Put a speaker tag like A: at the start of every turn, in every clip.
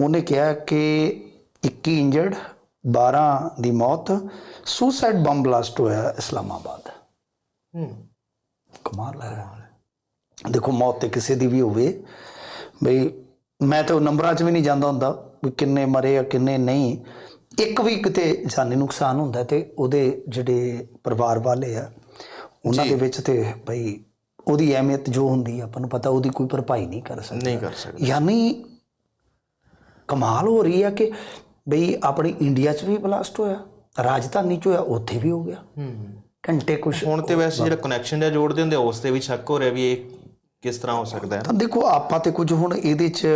A: ਉਹਨੇ ਕਿਹਾ ਕਿ 21 ਇੰਜਰਡ 12 ਦੀ ਮੌਤ ਸੁਸਾਈਡ ਬੰਬ ਬਲਾਸਟ ਹੋਇਆ ਇਸਲਾਮਾਬਾਦ।
B: ਹੂੰ।
A: ਕਮਾਲ ਹੈ। ਦੇਖੋ ਮੌਤ ਤੇ ਕਿਸੇ ਦੀ ਵੀ ਹੋਵੇ ਬਈ ਮੈਂ ਤਾਂ ਨੰਬਰਾਂ 'ਚ ਵੀ ਨਹੀਂ ਜਾਂਦਾ ਹੁੰਦਾ ਵੀ ਕਿੰਨੇ ਮਰੇ ਆ ਕਿੰਨੇ ਨਹੀਂ। ਇੱਕ ਵੀ ਕਿਤੇ ਜਾਨੀ ਨੁਕਸਾਨ ਹੁੰਦਾ ਤੇ ਉਹਦੇ ਜਿਹੜੇ ਪਰਿਵਾਰ ਵਾਲੇ ਆ ਉਹਨਾਂ ਦੇ ਵਿੱਚ ਤੇ ਬਈ ਉਹਦੀ ਅਹਿਮੀਅਤ ਜੋ ਹੁੰਦੀ ਆ ਆਪਾਂ ਨੂੰ ਪਤਾ ਉਹਦੀ ਕੋਈ ਭਰਪਾਈ ਨਹੀਂ ਕਰ ਸਕਦਾ।
B: ਨਹੀਂ ਕਰ ਸਕਦੇ।
A: ਯਾਨੀ ਕਮਾਲ ਹੋ ਰਹੀ ਆ ਕਿ ਬਈ ਆਪਣੀ ਇੰਡੀਆ 'ਚ ਵੀ ਬਲਾਸਟ ਹੋਇਆ ਰਾਜਧਾਨੀ 'ਚ ਹੋਇਆ ਉੱਥੇ ਵੀ ਹੋ ਗਿਆ।
B: ਹੂੰ।
A: ਘੰਟੇ ਕੁਛ
B: ਹੁਣ ਤੇ ਵੈਸੇ ਜਿਹੜਾ ਕਨੈਕਸ਼ਨ ਜਿਹਾ ਜੋੜਦੇ ਹੁੰਦੇ ਉਸ ਤੇ ਵੀ ਸ਼ੱਕ ਹੋ ਰਿਹਾ ਵੀ ਇਹ ਕਿਸ ਤਰ੍ਹਾਂ ਹੋ ਸਕਦਾ ਹੈ।
A: ਤਾਂ ਦੇਖੋ ਆਪਾਂ ਤੇ ਕੁਝ ਹੁਣ ਇਹਦੇ 'ਚ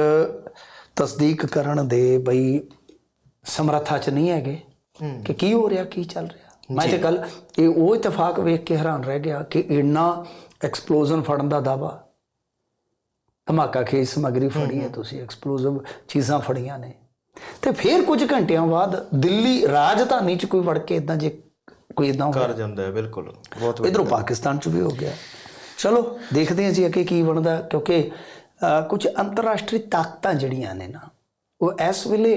A: ਤਸਦੀਕ ਕਰਨ ਦੇ ਬਈ ਸਮਰੱਥਾ 'ਚ ਨਹੀਂ ਹੈਗੇ।
B: ਹੂੰ।
A: ਕਿ ਕੀ ਹੋ ਰਿਹਾ ਕੀ ਚੱਲ ਰਿਹਾ? ਮੈਂ ਤੇ ਕੱਲ ਇਹ ਉਹ ਇਤਫਾਕ ਵੇਖ ਕੇ ਹੈਰਾਨ ਰਹਿ ਗਿਆ ਕਿ ਇੰਨਾ ਐਕਸਪਲੋਜ਼ਨ ਫੜਨ ਦਾ ਦਾਵਾ ਧਮਾਕਾ ਖੇਜ ਸਮਗਰੀ ਫੜੀ ਹੈ। ਤੁਸੀਂ ਐਕਸਪਲੋਸਿਵ ਚੀਜ਼ਾਂ ਫੜੀਆਂ ਨੇ। ਤੇ ਫਿਰ ਕੁਝ ਘੰਟਿਆਂ ਬਾਅਦ ਦਿੱਲੀ ਰਾਜਧਾਨੀ 'ਚ ਕੋਈ ਵੜ ਕੇ ਇਦਾਂ ਜੇ ਕੋਈ ਇਦਾਂ
B: ਕਰ ਜਾਂਦਾ ਹੈ ਬਿਲਕੁਲ। ਬਹੁਤ।
A: ਇਧਰੋਂ ਪਾਕਿਸਤਾਨ 'ਚ ਵੀ ਹੋ ਗਿਆ। ਚਲੋ ਦੇਖਦੇ ਹਾਂ ਜੀ ਅੱਗੇ ਕੀ ਬਣਦਾ ਕਿਉਂਕਿ ਕੁਝ ਅੰਤਰਰਾਸ਼ਟਰੀ ਤਾਕਤਾਂ ਜਿਹੜੀਆਂ ਨੇ ਨਾ ਉਹ ਇਸ ਵੇਲੇ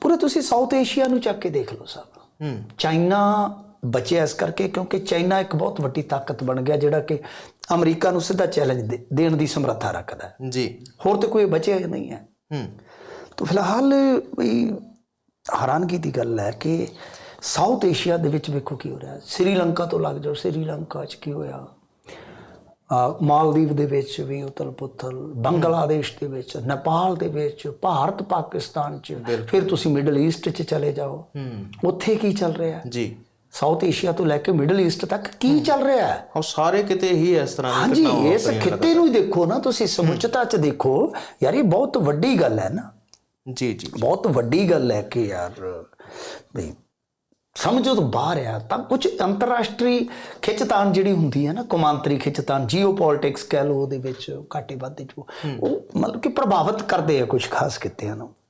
A: ਪੂਰੇ ਤੁਸੀਂ ਸਾਊਥ ਏਸ਼ੀਆ ਨੂੰ ਚੱਕ ਕੇ ਦੇਖ ਲਓ ਸਾਹਿਬ ਚਾਈਨਾ ਬਚਿਆ ਇਸ ਕਰਕੇ ਕਿਉਂਕਿ ਚਾਈਨਾ ਇੱਕ ਬਹੁਤ ਵੱਡੀ ਤਾਕਤ ਬਣ ਗਿਆ ਜਿਹੜਾ ਕਿ ਅਮਰੀਕਾ ਨੂੰ ਸਿੱਧਾ ਚੈਲੰਜ ਦੇਣ ਦੀ ਸਮਰੱਥਾ ਰੱਖਦਾ
B: ਜੀ।
A: ਹੋਰ ਤੇ ਕੋਈ ਬਚਿਆ ਨਹੀਂ ਹੈ।
B: ਹੂੰ।
A: ਤਾਂ ਫਿਲਹਾਲ ਵੀ ਹੈਰਾਨਗੀ ਦੀ ਗੱਲ ਹੈ ਕਿ ਸਾਊਥ ਏਸ਼ੀਆ ਦੇ ਵਿੱਚ ਵੇਖੋ ਕੀ ਹੋ ਰਿਹਾ ਹੈ। ਸ੍ਰੀਲੰਕਾ ਤੋਂ ਲੱਗ ਜਾਓ ਸ੍ਰੀਲੰਕਾ 'ਚ ਕੀ ਹੋਇਆ? ਆ ਮਾਲਦੀਵ ਦੇ ਵਿੱਚ ਵੀ ਉਤਲ ਪੁਤਲ ਬੰਗਲਾਦੇਸ਼ ਦੇ ਵਿੱਚ ਨੇਪਾਲ ਦੇ ਵਿੱਚ ਭਾਰਤ ਪਾਕਿਸਤਾਨ 'ਚ ਫਿਰ ਤੁਸੀਂ ਮਿਡਲ ਈਸਟ 'ਚ ਚਲੇ ਜਾਓ।
B: ਹੂੰ।
A: ਉੱਥੇ ਕੀ ਚੱਲ ਰਿਹਾ
B: ਜੀ।
A: ਸਾਊਥ ਏਸ਼ੀਆ ਤੋਂ ਲੈ ਕੇ ਮਿਡਲ ਈਸਟ ਤੱਕ ਕੀ ਚੱਲ ਰਿਹਾ ਹੈ?
B: ਉਹ ਸਾਰੇ ਕਿਤੇ ਹੀ ਇਸ ਤਰ੍ਹਾਂ ਦੀ
A: ਹਾਂਜੀ
B: ਘਟਨਾਵਾਂ
A: ਇਸ ਖਿੱਤੇ ਨੂੰ ਹੀ ਦੇਖੋ ਨਾ ਤੁਸੀਂ ਸਮੁੱਚਤਾ 'ਚ ਦੇਖੋ ਯਾਰ ਇਹ ਬਹੁਤ ਵੱਡੀ ਗੱਲ ਹੈ ਨਾ।
B: ਜੀ ਜੀ
A: ਬਹੁਤ ਵੱਡੀ ਗੱਲ ਹੈ ਕਿ ਯਾਰ ਬਈ ਸਮਝੋ ਤੋਂ ਬਾਹਰ ਆ ਤਾਂ ਕੁਝ ਅੰਤਰਰਾਸ਼ਟਰੀ ਖਿੱਚਤਾਨ ਜਿਹੜੀ ਹੁੰਦੀ ਹੈ ਨਾ ਕੌਮਾਂਤਰੀ ਖਿੱਚਤਾਨ ਜੀਓਪੋਲਿਟਿਕਸ ਕਹਿ ਲਓ ਉਹਦੇ ਵਿੱਚ ਘਾਟੇ ਵਾਧੇ ਚ ਉਹ ਮਤਲਬ ਕਿ ਪ੍ਰਭਾਵਿਤ ਕਰਦੇ ਆ ਕੁਝ ਖਾਸ ਕਿੱਤਿਆਂ ਨੂੰ।